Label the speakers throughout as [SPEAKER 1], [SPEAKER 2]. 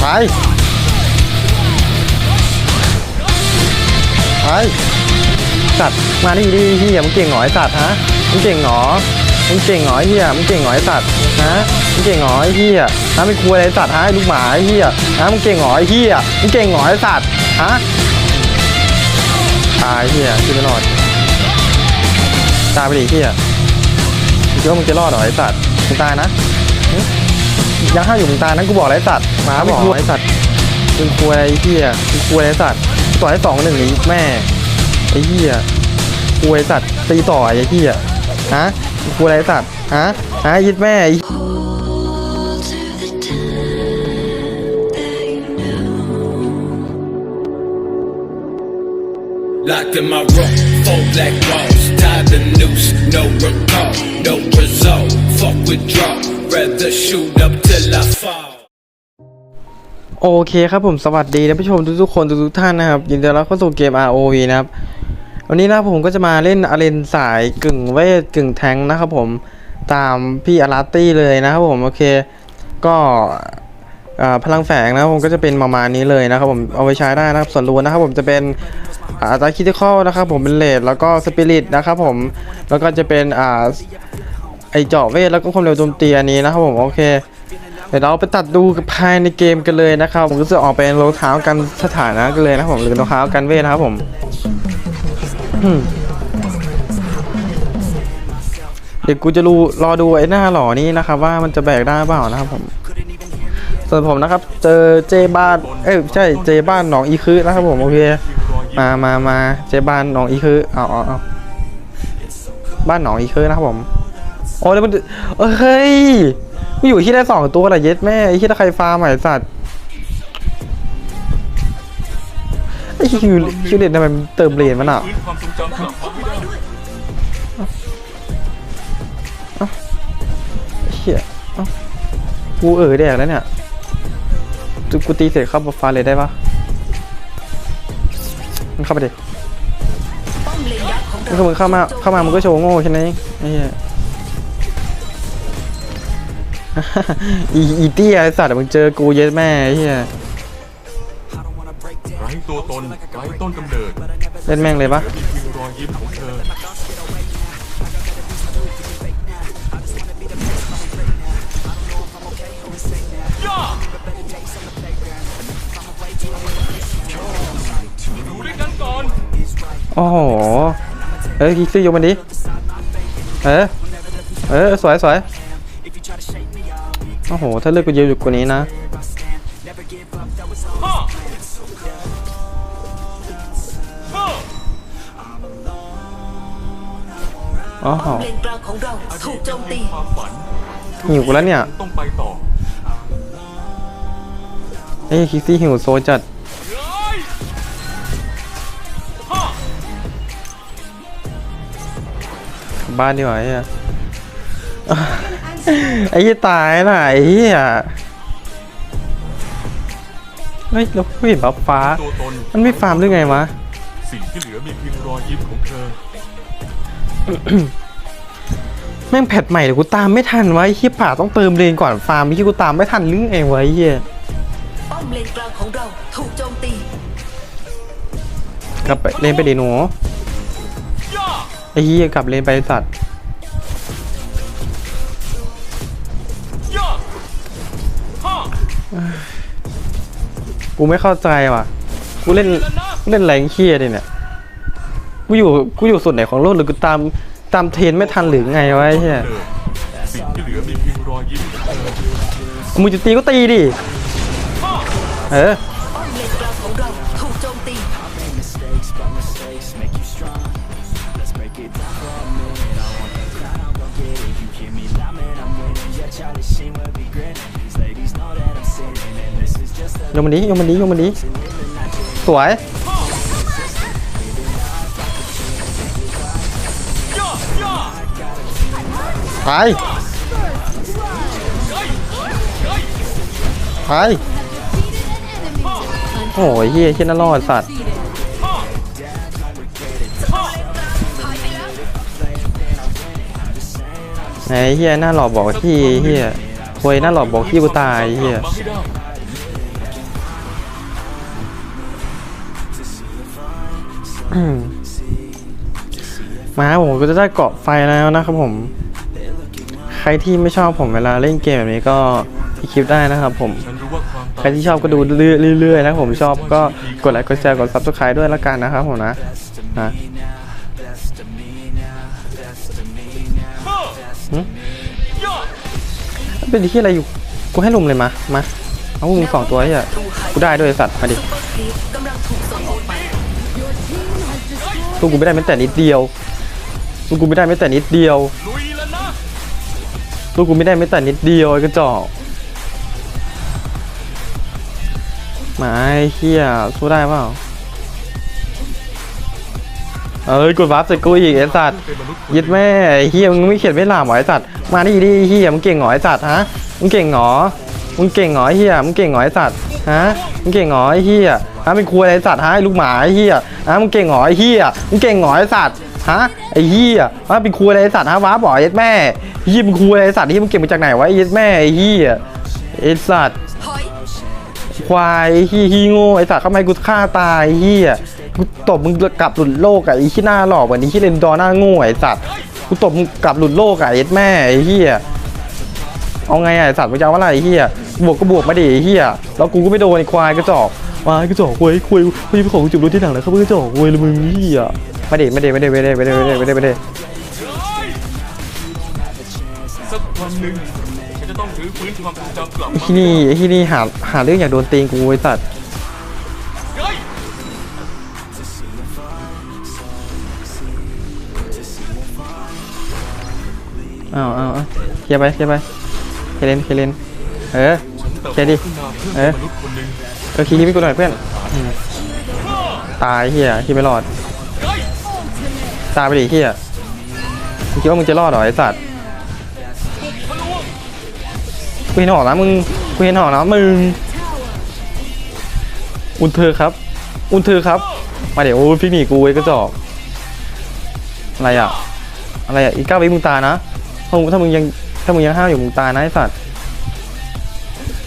[SPEAKER 1] ไปไปสัตว์มาดิดิเฮียมึงเก่งหงอไอสัตว์ฮะมึงเก่งหงอมึงเก่งหงอไอ้เฮียมึงเก่งหงอไอสัตว์ฮะมึงเก่งหงอไอเฮียฮะไม่คุยอะไรสัตว์ฮะลูกหมาเฮียฮะมึงเก่งหงอไอเฮียมึงเก่งหงอไอสัตว์ฮะตายเฮียที่ไม่รอด ตายไปดิเฮียมึงคิดว่ามึงจะรอดเหรอไอสัตว์มึงตายนะหึยังห้าอยู่มึงตายนะกูบอกแล้วไอสัตว์หมาบอกไอสัตว์มึงคุยอะไรไอ้เฮียมึงคุยอะไรไอ้สัตว์ต่อให้สองหนึ่งนี้แม่ไอ้เหี้ยกูไอ้สัตว์ตีต่อไอ้เหี้ยฮะกูอะไรไอ้สัตว์ฮะฮะยิดแม่ไอ้
[SPEAKER 2] to the time that you know.
[SPEAKER 3] Locked in my room, four black walls, tied the noose, no recall, no result. Fuck withdraw, rather shoot up till I fall.
[SPEAKER 1] โอเคครับผมสวัสดีท่านผู้ชมทุกๆคนทุกๆท่านนะครับ ยินดีต้อนรับเข้าสู่เกม ROV นะครับ วันนี้นะผมก็จะมาเล่นอาเลนสายกึ่งเวทกึ่งแทงนะครับผมตามพี่อาราตี้เลยนะครับผมโอเคก็พลังแฝงนะผมก็จะเป็นประมาณนี้เลยนะครับผมเอาไปใช้ได้นะครับส่วนรูนนะครับผมจะเป็น อาตาคิติคอลนะครับผมเป็นเลดแล้วก็สปิริตนะครับผมแล้วก็จะเป็นอ่าไอเจาะเวทแล้วก็ความเร็วโจมตีอันนี้นะครับผมโอเคเดี๋ยวเราไปตัดดูภายในเกมกันเลยนะครับผมก็จะออกเป็นรองเท้ากันสถานะกันเลยนะครับผมหรือรองเท้ากันเวทนะครับผมเดี๋ยวกูจะรูรอดูไอ้หน้าหล่อนี้นะครับ ว่ามันจะแบกได้เปล่านะครับผมส่วนผมนะครับ เจอเจบ้าน เอ้ยใช่เจบ้านหนองอีคือนะครับผมโอเค มามามาเจบ้านหนองอีคือเอาเอาเอาบ้านหนองอีคือนะครับผมโอ้แล้วมันเฮ้ยมันอยู่ที่ได้สองตัวเหรเย็ดแม่ไอ้ที่ถ้าใครฟาร์มไอ้สัตว์ไอ้คิวคิวเด็ดทำไมเติมเลนมันอะ
[SPEAKER 4] ฟื้นาบมาไม่ได้
[SPEAKER 1] เฮียกูเออแดกแล้วเนี่ยกูตีเสร็จเข้าบัฟฟ้าเลยได้ปะ มันเข้าไปดิมันก็มึงเข้ามาเข้ามามึงก็โชว์โง่แค่นั้นเองไอ้เหี้ยอีอีเตี้ยไอ้สัตว์มึงเจอกูเย็ดแม่ไอ้เหี้ย
[SPEAKER 4] ไร้ตัวตนไร้ต้นกำเนิด
[SPEAKER 1] เล่นแม่งเลยปะ
[SPEAKER 4] มีเพียงรอยยิ้มของเธอ
[SPEAKER 1] โอ้โหเอ้ยคิกซี่ยกมันดิเออเออสวยสวยโอ้โห ถ้าเลือกกูเยอะอยู่กว่านี้นะ
[SPEAKER 4] ฮ่าฮ่า
[SPEAKER 1] อ๋อโห
[SPEAKER 5] เลนกลางของเราถูกโจมตี
[SPEAKER 1] หิวกูแล้วเนี่ย
[SPEAKER 4] ต้องไปต่อ
[SPEAKER 1] เอ้คิกซี่หิวโซจัด บบ้านดีกว่าไอ้เหี้ยไอ้เหี้ยตายน่ะไอ้เหี้ยเฮ้ยเราไม่เห็นบัฟฟ้า
[SPEAKER 4] ตัวตน
[SPEAKER 1] มันไม่ฟาร์มหรือไงวะ
[SPEAKER 4] สิ่งที่เหลือมีเพียงรอยยิ้มของเธอ
[SPEAKER 1] แม่งแพทใหม่เดี๋ยวกูตามไม่ทันวะไอ้เหี้ยป่าต้องเติมเลนก่อนฟาร์มไม่ใช่กูตามไม่ทันหรือไงวะไอ้เหี้ย
[SPEAKER 5] ป้อมเลนกลางของเราถูกโจมตี
[SPEAKER 1] กลับไปเลนไปดิหนู
[SPEAKER 4] ย่า
[SPEAKER 1] ไอ้เหี้ยกลับเลนไปสัตว์กูไม่เข้าใจว่ะ กูเล่นเล่นแรงเคียดิเนี่ย กูอยู่กูอยู่ส่วนไหนของโลกหรือกูตามตามเทรนไม่ทันหรือไงวะไอ้เหี้ย
[SPEAKER 4] สิ่งที่เหลือมีเพียงรอยยิ้มของเธอ
[SPEAKER 1] มึงจะตีก็ตีดิ เออ
[SPEAKER 5] โย
[SPEAKER 1] มันดีโยมันดีโยมันดีสวยไปไปโอ้ยเฮียเช่นน่ารอดสัตว์ไหนเฮียหน้าหลอกบอกที่เฮียควยหน้าหลอกบอกที่กูตายเฮีย
[SPEAKER 4] มา
[SPEAKER 1] ผมก็จะได้เกาะไฟแล้วนะครับผม ใครที่ไม่ชอบผมเวลาเล่นเกมแบบนี้ก็ที่คลิปได้นะครับผม ใค
[SPEAKER 4] ร
[SPEAKER 1] ที่ชอบก็ดูเรื่อยๆนะผมชอบก็กดไลค์กดแชร์กดซับสไครต์ด้วยละกันนะครับผมนะนะเป็นที่อะไรอยู่กูให้ลุมเลยมา มา เอามึงสองตัวเฮียกูได้ด้วยสัตว์มาดิ
[SPEAKER 5] สู้กูไม่
[SPEAKER 1] ได้แม้แต่นิดเดียวสู้กูไม่ได้แม้แต่นิดเดียวสู้กูไม่ได้แม้แต่นิดเดียวไอ้กระจอกมาไอ้เฮียสู้ได้เปล่าเอ้ยกดวาร์ปใส่กูอีกไอ้สัตว์
[SPEAKER 4] ยึ
[SPEAKER 1] ดแม่ไอ้เฮียมึงไม่เขียนไม่หลามหรอไอ้สัตว์มาดิดิเฮียมึงเก่งเหรอไอ้สัตว์ฮะมึงเก่งเหรอมึงเก่งเหรอไอ้เฮียมึงเก่งเหรอไอ้สัตว์ฮะมึงเก่งเหรอไอ้เฮีย ฮะเป็นครูอะไรไอ้สัตว์ฮะไอ้ลูกหมาไอ้เฮียฮะมึงเก่งหรอไอ้เฮียมึงเก่งหรอไอ้สัตว์ฮะไอ้เฮียฮะเป็นครูอะไรไอ้สัตว์ฮะว้าบบอกไอ้แม่เฮียเป็นครูอะไรไอ้สัตว์ที่มึงเก่งมาจากไหนวะไอ้แม่ไอ้เฮียไอ้สัตว์ควายไอ้ฮีฮีโง่ไอ้สัตว์เข้ามกูฆ่าตายไอ้เฮียกูตบมึงกลับหลุดโลกอะไอ้ขี้หน้าหลอกแบบนี้ขี้เลนดอร์หน้าโง่ไอ้สัตว์กูตบมึงกลับหลุดโลกอะไอ้แม่ไอ้เฮียเอาไงอะไอ้สัตว์มึงจะเอาอะไรไอ้เฮียบวกก็บวกมาดิไอ้เฮียแล้วกูก็ไม่โดนไอ้ควายกระจอก มาไอ้กระจอกควายควายควายเป็นของจุดรถที่หนังเลยครับกระจอกควายละมึงเฮียมาดิมาดิมาดิมาดิมาดิมาดิมาดิมาดิ
[SPEAKER 4] สักวันหนึ่งฉันจะต้องรื้อฟื้นความทรงจำกลับ
[SPEAKER 1] ไอ้
[SPEAKER 4] มา
[SPEAKER 1] ที่นี่ไอ้ที่นี่หาหาเรื่องอยากโดนตีนกูไอ้สัตว์
[SPEAKER 4] เฮ้ย
[SPEAKER 1] อ้าวอ้าวอ้าวเคลียร์ไปเคลียร์ไปเคลียร์เลนเคลียร์เลนเออ
[SPEAKER 4] เติบ
[SPEAKER 1] เคลียร์ดิ
[SPEAKER 4] โตขึ้นมาเพื่อ
[SPEAKER 1] เอ๊ะ
[SPEAKER 4] เป็นมนุษย์คนหนึ่ง
[SPEAKER 1] เออคีนี้ไปกูหน่อยเพื่อนอืมตายเฮียคีไม่รอด
[SPEAKER 4] เฮ้ย
[SPEAKER 1] ตายไปดิเฮียมึงคิดว่ามึงจะรอดเหรอไอ้สัตว์กูเห็นหอกนะมึงกูเห็นหอกนะมึงอุนเธอครับ อุนเธอครับ มาเดี๋ยวโอ้ยฟิกหนีกูไอ้กระจอกอะไรอะ อะไรอะอีกเก้าวิมึงตายนะถ้ามึงถ้ามึงยังถ้ามึงยังห้าวอยู่มึงตายนะไอ้สัตว์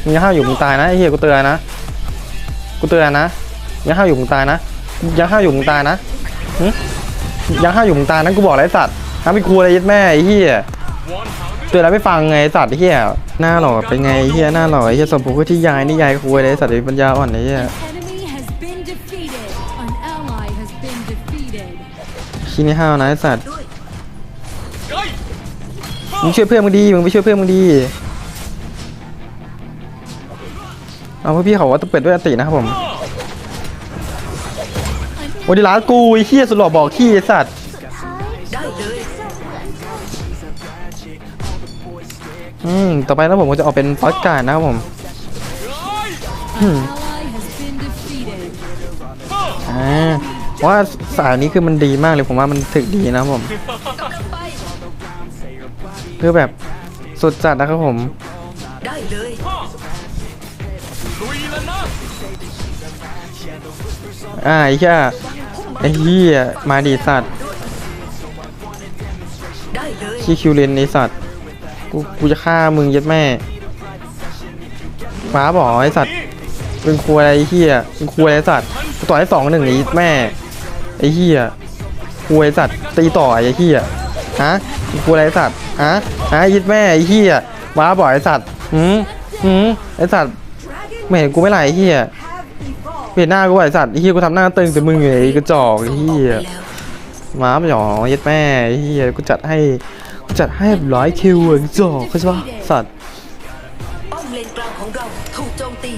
[SPEAKER 1] มึงยังห้าวอยู่มึงตายนะไอ้เฮียกูเตือนนะ กูเตือนนะยังห้าวอยู่มึงตายนะยังห้าวอยู่มึงตายนะหึยังห้าวอยู่มึงตายนะกูบอกแล้วไอ้สัตว์ทำให้กูอะไรยัดแม่ไอ้เฮียว
[SPEAKER 4] อนหาเรื่อง
[SPEAKER 1] เตือนแล้วไม่ฟังไงไอ้สัตว์ไอ้เฮียหน้าหล่อเป็นไงไอ้เฮียหน้าหล่อไอ้เฮียสมบูรณ์ที่ยายนี่ยายคุยเลยไอ้สัตว์ไอ้ปัญญาอ่อนไอ้เฮีย
[SPEAKER 6] enemy has been defeated. An ally has been defeated.
[SPEAKER 1] ขี้นี่ห้าวนะไอ้สัตว์
[SPEAKER 5] ด้วย
[SPEAKER 4] เฮ้ย
[SPEAKER 1] มึงช่วยเพื่อนมึงดีมึงไปช่วยเพื่อนมึงดี เอาพวกพี่เขาว่าต้องเปิดด้วยอตินะครับผมวันนี้ร้านกูไอ้เฮียสุดหล่อบอกขี้ไอ้สัตว์
[SPEAKER 5] ได้เลย
[SPEAKER 1] อืมต่อไปแล้วผมก็จะเอาเป็นฟอสการ์ดนะครับผม
[SPEAKER 6] An ally has been defeated.
[SPEAKER 1] อ่าเพราะว่าสายนี้คือมันดีมากเลยผมว่ามันถึกดีนะครับผม
[SPEAKER 5] กำลังไป
[SPEAKER 1] คือแบบสุดจัดนะครับผม
[SPEAKER 5] ได้เลย
[SPEAKER 4] ลุยแล้วนะ
[SPEAKER 1] อ่าไอ้เหี้ยไอ้เหี้ยมาดีสัตว์ขี้คิวเลนไอ้สัตว์ กูกูจะฆ่ามึงยัดแม่ฟ้าบอกไอ้สัตว์เป็นครัวอะไรไอ้เหี้ยเป็นครัวอะไรไอ้สัตว์ต่อให้สองหนึ่งไอ้แม่ไอ้เหี้ยครัวไอ้สัตว์ตีต่อไอ้เหี้ยฮะครัวอะไรไอ้สัตว์ฮะฮะยิดแม่ไอ้เหี้ยฟ้าบอกไอ้สัตว์หืมหืมไอ้สัตว์ ไม่เห็นกูไม่ไหลไอ้เหี้ยเห็นหน้ากูไอ้สัตว์ไอ้เหี้ยกูทำหน้าตึงแต่มึงไอ้กระจอกไอ้เหี้ย
[SPEAKER 5] ไปแล้ว
[SPEAKER 1] ม้าหยอเย็ดแม่ไอ้เฮียกูจัดให้กูจัดให้แบบร้อยคิวเลยจ่อเข้าใจปะสัตว์
[SPEAKER 5] ป้อมเลนกลางของเราถูกโจมตี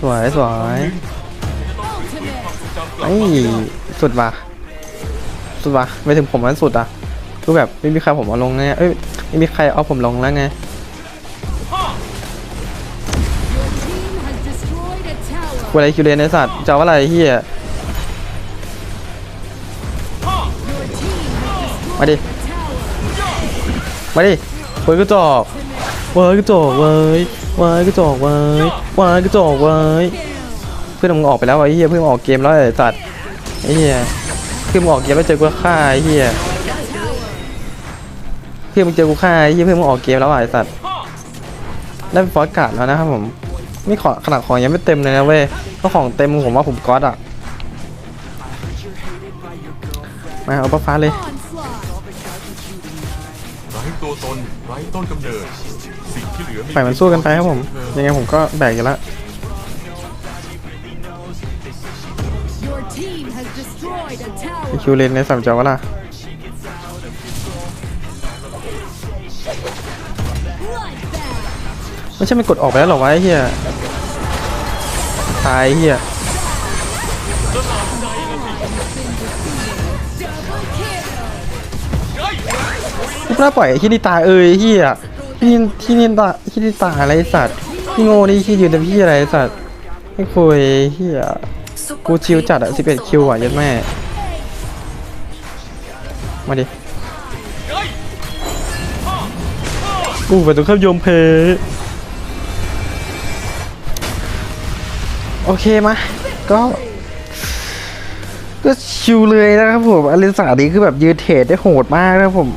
[SPEAKER 1] สวยสวย
[SPEAKER 6] Ultimate.
[SPEAKER 1] ไอ้สุดว่ะสุดว่ะไม่ถึงผมมันสุดอะคือแบบไม่มีใครผมเอาลงไงเอ้ยไม่มีใครเอาผมลงแล้วไง กูอะไรคิวเลนไอ้สัตว์จะเอาอะไรเฮียมาดิ มาดิเว้ยกระจอกเว้ยกระจอกเว้ยเว้ยกระจอกเว้ยเว้ยกระจอกเว้ยเพื่อนมึงออกไปแล้วไอ้เฮียเพื่อนมึงออกเกมแล้วไอ้สัตว์ไอ้เฮียเพื่อนมึงออกเกมแล้วเจอกูฆ่าไอ้เฮีย
[SPEAKER 5] เลย
[SPEAKER 1] เพื่อนมึงเจอกูฆ่าไอ้เฮียเพื่อนมึงออกเกมแล้วไอ้สัตว์ได้ฟอสการ์ดแล้วนะครับผม นี่ขอขนาดของยังไม่เต็มเลยนะเว้ยถ้าของเต็มผมว่าผมก๊อตอะมาเอาปะฟ้าเลย
[SPEAKER 6] Onslaught.
[SPEAKER 4] ไร้ตัวตนไร้ต้นกำเนิดสิ่งที่เหลือ
[SPEAKER 1] ปล่อยมันสู้กันไปครับผม ยังไงผมก็แบกอยู่แล้ว
[SPEAKER 6] Your team has destroyed a
[SPEAKER 1] มี
[SPEAKER 6] tower.
[SPEAKER 1] คิวเลนในสามจอวะล่ะ
[SPEAKER 6] Bloodbath.
[SPEAKER 1] ไม่ใช่มันกดออกไปแล้วเหรอวะไอ้เฮีย ตายไอ้เฮียกูน่าปล่อยไอ้ที่นี่ตายเอ้ยเฮียที่นี่ที่นี่ตาที่นี่ตาอะไรสัตว์ที่โง่นี่ที่ยืนเต็มที่อะไรสัตว์ไม่คุยเฮีย
[SPEAKER 5] ซุปเปอร์
[SPEAKER 1] กูชิวจัดอะ11คิวอะยัดแม่ มาดิกูไปตรงข้ามโยมเพ โอเคมาก็ ก็ชิวเลยนะครับผมอลิสานี้คือแบบยืนเทรดได้โหดมากนะครับผม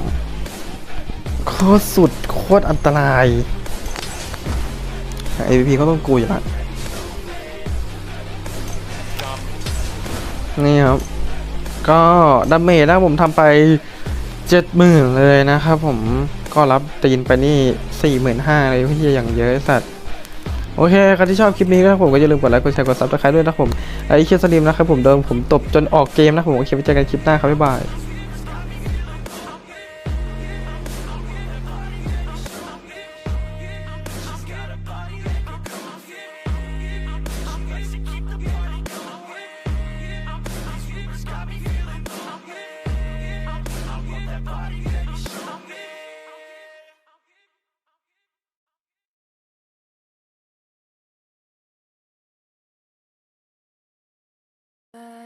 [SPEAKER 1] โคตรสุดโคตรอันตราย AVP ก็ต้องกูอยู่ละนี่ครับ ก็ดาเมจนะผมทำไปเจ็ดหมื่นเลยนะครับผมก็รับตีนไปนี่สี่หมื่นห้าเลยพี่อย่างเยอะสัตว์ โอเคใครที่ชอบคลิปนี้นะครับผมก็อย่าลืมกดไลค์กดแชร์กดซับสไครต์ด้วยนะครับผมไอ้เคียสลิมนะครับผมเดิมผมตบจนออกเกมนะครับผมโอเคไว้เจอกันคลิปหน้าครับบ๊ายบาย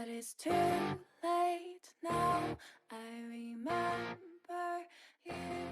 [SPEAKER 2] But it's too late now. I remember you.